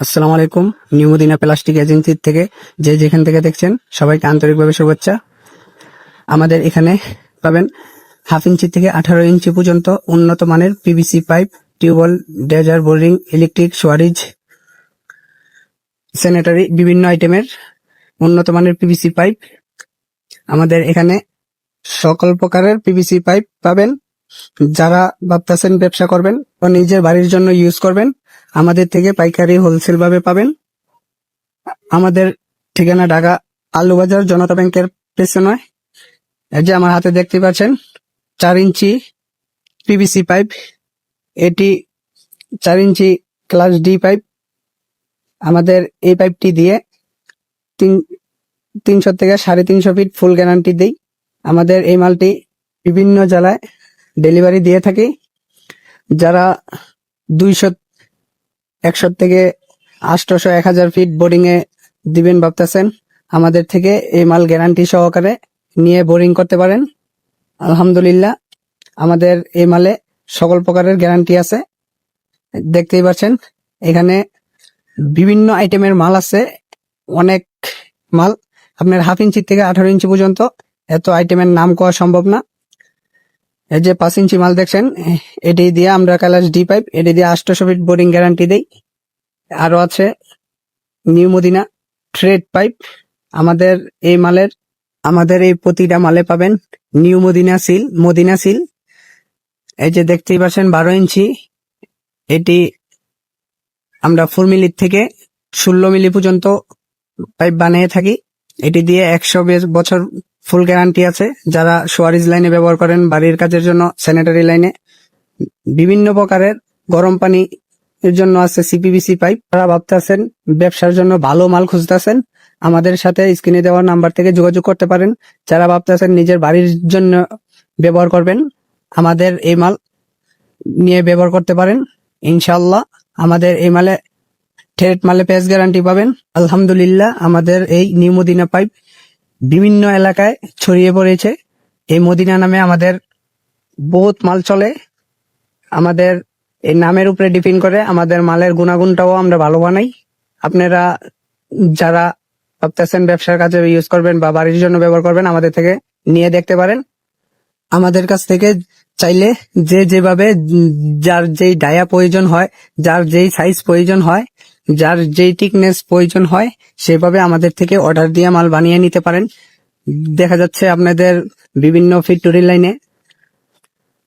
আসসালামু আলাইকুম, new Medina plastic এজেন্সির থেকে যে যেখান থেকে দেখছেন, সবাইকে আন্তরিকভাবে শুভেচ্ছা। আমাদের এখানে পাবেন হাফ ইঞ্চি থেকে আঠারো ইঞ্চি পর্যন্ত উন্নত মানের পিভিসি পাইপ টিউবওয়েল ডেজার বোরিং ইলেকট্রিক সোয়ারিজ স্যানিটারি বিভিন্ন আইটেমের উন্নত মানের পিভিসি পাইপ আমাদের এখানে সকল প্রকারের পিভিসি পাইপ পাবেন। যারা ভাবতেছেন ব্যবসা করবেন ও নিজের বাড়ির জন্য ইউজ করবেন আমাদের থেকে পাইকারি হোলসেল ভাবে পাবেন। আমাদের ঠিকানা ঢাকা আলুবাজার, জনতা ব্যাংকের পেছনে। এই যে আমার হাতে দেখতে পাচ্ছেন, চার ইঞ্চি পিভিসি পাইপ এটি চার ইঞ্চি ক্লাস ডি পাইপ আমাদের এই পাইপটি দিয়ে তিন, তিনশো থেকে সাড়ে তিনশো ফিট ফুল গ্যারান্টি দিই। আমাদের এই মালটি বিভিন্ন জেলায় ডেলিভারি দিয়ে থাকি। যারা দুইশো একশো থেকে আটশোশো এক হাজার ফিট বোরিং এ দিবেন ভাবতেছেন। আমাদের থেকে এই মাল গ্যারান্টি সহকারে নিয়ে বোরিং করতে পারেন। আলহামদুলিল্লাহ, আমাদের এই মালে সকল প্রকারের গ্যারান্টি আছে। দেখতেই পাচ্ছেন, এখানে বিভিন্ন আইটেমের মাল আছে। অনেক মাল, আপনার হাফ ইঞ্চি থেকে আঠারো ইঞ্চি পর্যন্ত এত আইটেমের নাম করা সম্ভব না। এই যে পাঁচ ইঞ্চি মাল দেখছেন, এটি দিয়ে আমরা কালাস ডি পাইপ এটি দিয়ে আটশোশো ফিট বোরিং গ্যারান্টি দেই। আরও আছে নিউ মদিনা ট্রেড পাইপ আমাদের এই মালের, আমাদের এই প্রতিটা মালে পাবেন new Madina seal Madina seal এই যে দেখতেই পাচ্ছেন, বারো ইঞ্চি। এটি আমরা ফোর মিলির থেকে ষোলো মিলি পর্যন্ত পাইপ বানিয়ে থাকি। এটি দিয়ে একশো বছর ফুল গ্যারান্টি আছে। যারা সোয়ারিজ লাইনে ব্যবহার করেন বাড়ির কাজের জন্য স্যানিটারি লাইনে, বিভিন্ন প্রকারের গরম পানি এর জন্য আছে সিপিবিসি পাইপ যারা ভাবতেছেন ব্যবসার জন্য ভালো মাল খুঁজতেছেন, আমাদের সাথে স্ক্রিনে দেওয়া নাম্বার থেকে যোগাযোগ করতে পারেন। যারা ভাবতেছেন নিজের বাড়ির জন্য ব্যবহার করবেন, আমাদের এই মাল নিয়ে ব্যবহার করতে পারেন। ইনশাল্লাহ আমাদের এই মালে, ঠেট মালে পেস গ্যারান্টি পাবেন। আলহামদুলিল্লাহ আমাদের এই নিউ মদিনা পাইপ বিভিন্ন এলাকায় ছড়িয়ে পড়েছে। এই মদিনা নামে আমাদের বহুত মাল চলে। আমাদের এই নামের উপরে ডিপেন্ড করে আমাদের মালের গুণাগুণটাও আমরা ভালো বানাই। আপনারা যারা ভাবতেছেন ব্যবসার কাজে ইউজ করবেন বা বাড়ির জন্য ব্যবহার করবেন, আমাদের থেকে নিয়ে দেখতে পারেন। আমাদের কাছ থেকে চাইলে যে যেভাবে, যার যেই ডায়া প্রয়োজন হয়, যার যেই সাইজ প্রয়োজন হয় যার যেই টিকনেস প্রয়োজন হয়, সেভাবে আমাদের থেকে অর্ডার দিয়ে মাল বানিয়ে নিতে পারেন। দেখা যাচ্ছে আপনাদের বিভিন্ন ফিটুরি লাইনে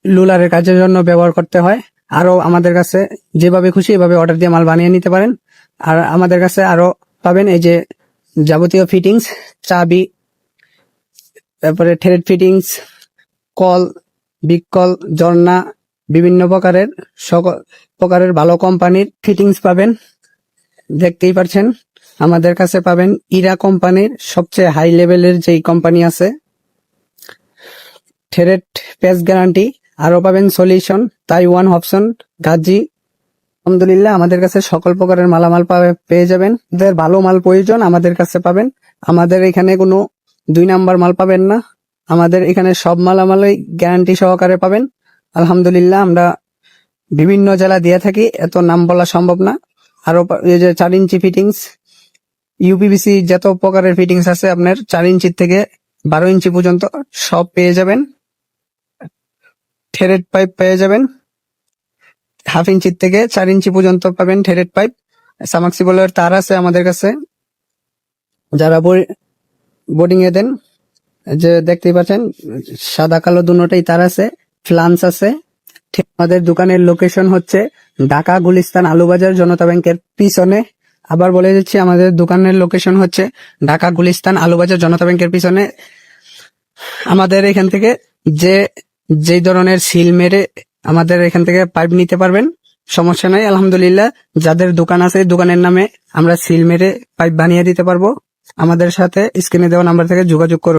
লুলারের কাজের জন্য ব্যবহার করতে হয়। আরও আমাদের কাছে যেভাবে খুশি এভাবে অর্ডার দিয়ে মাল বানিয়ে নিতে পারেন। আর আমাদের কাছে আরও পাবেন এই যে যাবতীয় ফিটিংস চাবি, তারপরে থ্রেড ফিটিংস কল বিগ কল, ঝর্ণা, বিভিন্ন প্রকারের সকল প্রকারের ভালো কোম্পানির ফিটিংস পাবেন। দেখতেই পারছেন, আমাদের কাছে পাবেন ইরা কোম্পানির সবচেয়ে হাই লেভেলের যেই কোম্পানি আছে থ্রেড পেস গ্যারান্টি আরও পাবেন সলিউশন তাইওয়ান অপশন গাজি আলহামদুলিল্লাহ, আমাদের কাছে সকল প্রকারের মালামাল পাবে- পেয়ে যাবেন। যাদের ভালো মাল প্রয়োজন, আমাদের কাছে পাবেন। আমাদের এখানে কোনো দুই নাম্বার মাল পাবেন না। আমাদের এখানে সব মালামালই গ্যারান্টি সহকারে পাবেন। আলহামদুলিল্লাহ, আমরা বিভিন্ন জেলা দিয়ে থাকি, এত নাম বলা সম্ভব না। আরও এই যে চার ইঞ্চি ফিটিংস ইউপিবিসি যত প্রকারের ফিটিংস আছে আপনার চার ইঞ্চির থেকে বারো ইঞ্চি পর্যন্ত সব পেয়ে যাবেন। থেরেড পাইপ পেয়ে যাবেন। হাফ ইঞ্চির থেকে চার ইঞ্চি পর্যন্ত পাবেন থেরেড পাইপ সামাক্সিবলের তার আছে আমাদের কাছে। যারা বোর্ডিং এ দেন, যে দেখতেই পাচ্ছেন, সাদা কালো দুটোটাই তার আছে। ফ্লান্স আছে। আমাদের দোকানের লোকেশন হচ্ছে ঢাকা গুলিস্তান আলুবাজার জনতা ব্যাংকের পিছনে। আবার বলে দিচ্ছি, আমাদের দোকানের লোকেশন হচ্ছে ঢাকা গুলিস্তান আলুবাজার জনতা ব্যাংকের পিছনে। আমাদের এখান থেকে যে যেই ধরনের সিল মেরে আমাদের এখান থেকে পাইপ নিতে পারবেন, সমস্যা নাই, আলহামদুলিল্লাহ। যাদের দোকান আছে, দোকানের নামে আমরা সিল মেরে পাইপ বানিয়ে দিতে পারব। আমাদের সাথে স্ক্রিনে দেওয়া নাম্বার থেকে যোগাযোগ করুন।